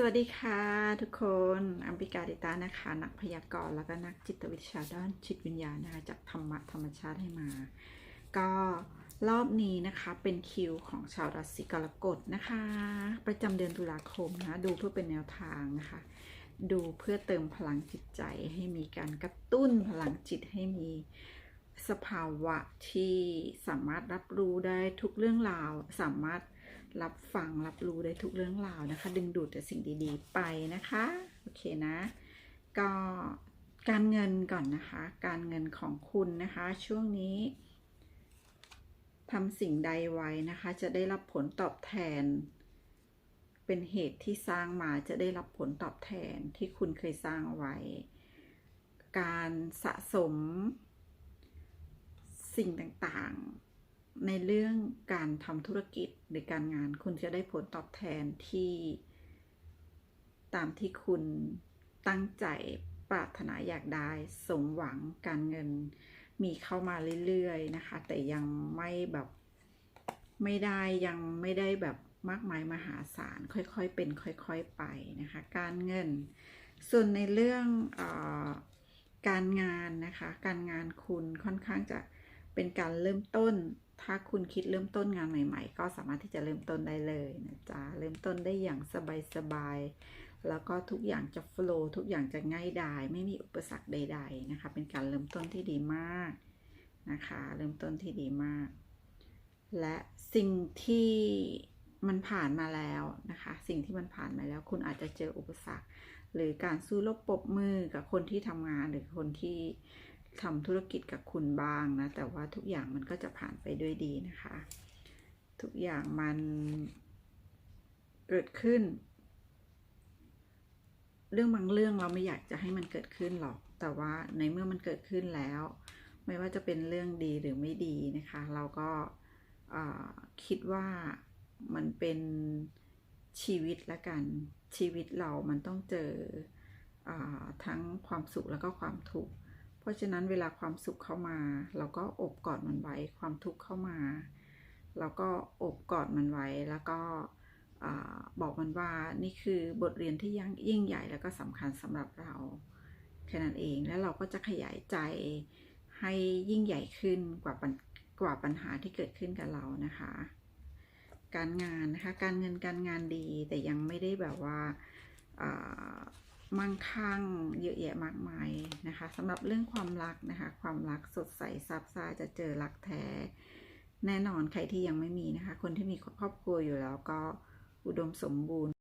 สวัสดีค่ะทุกคนอัมพิกาดิตานะคะ นักพยากรณ์แล้วก็นักจิตวิทยาด้านจิตวิญญาณนะคะจากธรรมะธรรมชาติให้มา ก็รอบนี้นะคะเป็นคิวของชาวราศีกรกฎนะคะ ประจำเดือนตุลาคมนะดูเพื่อเป็นแนวทางนะคะ ดูเพื่อเติมพลังจิตใจให้มีการกระตุ้นพลังจิตให้มีสภาวะที่สามารถรับรู้ได้ทุกเรื่องราวสามารถ รับฟังรับรู้ได้ทุกเรื่องราวนะคะ ดึงดูดแต่สิ่งดีๆ ไปนะคะ โอเคนะ ก็การเงินก่อนนะคะ การเงินของคุณนะคะ ช่วงนี้ทำสิ่งใดไว้นะคะ จะได้รับผลตอบแทน เป็นเหตุที่สร้างมาจะได้รับผลตอบแทนที่คุณเคยสร้างไว้ การสะสมสิ่งต่างๆ ในเรื่องการทำธุรกิจหรือการงาน คุณจะได้ผลตอบแทนที่ตามที่คุณตั้งใจปรารถนาอยากได้ สมหวังการเงินมีเข้ามาเรื่อยๆนะคะ แต่ยังไม่แบบไม่ได้ยังไม่ได้แบบมากมายมหาศาลค่อยๆเป็นค่อยๆไปนะคะ การเงิน ส่วนในเรื่องออการงานนะคะ การงานคุณค่อนข้างจะ เป็นการเริ่มต้น ถ้าคุณคิดเริ่มต้นงานใหม่ ๆ ก็สามารถที่จะเริ่มต้นได้เลยนะจ๊ะ เริ่มต้นได้อย่างสบายๆ แล้วก็ทุกอย่างจะโฟลว์ทุกอย่างจะง่ายดาย ไม่มีอุปสรรคใด ๆ นะคะ เป็นการเริ่มต้นที่ดีมากนะคะ เริ่มต้นที่ดีมาก และสิ่งที่มันผ่านมาแล้วนะคะ สิ่งที่มันผ่านมาแล้ว คุณอาจจะเจออุปสรรค หรือการสู้รบปรบมือกับคนที่ทำงานหรือคนที่ ทำธุรกิจกับคุณบ้างนะ แต่ว่าทุกอย่างมันก็จะผ่านไปด้วยดีนะคะ ทุกอย่างมันเกิดขึ้น เรื่องบางเรื่องเราไม่อยากจะให้มันเกิดขึ้นหรอก แต่ว่าในเมื่อมันเกิดขึ้นแล้ว ไม่ว่าจะเป็นเรื่องดีหรือไม่ดีนะคะ เราก็คิดว่ามันเป็นชีวิตละกันชีวิตเรามันต้องเจออทั้งความสุขแล้วก็ความทุกข์ ราะฉะนั้นเวลาความสุขเข้ามา เราก็อบกอดมันไว้ ความทุกข์เข้ามา เราก็อบกอดมันไว้แล้วก็บอกมันว่านี่คือบทเรียนที่ยังยิ่งใหญ่แล้วก็สำคัญสำหรับเราแค่นั้นเองแล้วเราก็จะขยายใจให้ยิ่งใหญ่ขึ้นกว่ากว่าปัญหาที่เกิดขึ้นกับเรานะคะ การงานนะคะการเงินการงานดีแต่ยังไม่ได้แบบว่า มั่งคั่งเยอะแยะมากมายนะคะสำหรับเรื่องความรักนะคะ ความรักสดใสซับซ่าจะเจอรักแท้ แน่นอนใครที่ยังไม่มีนะคะ คนที่มีครอบครัวอยู่แล้วก็อุดมสมบูรณ์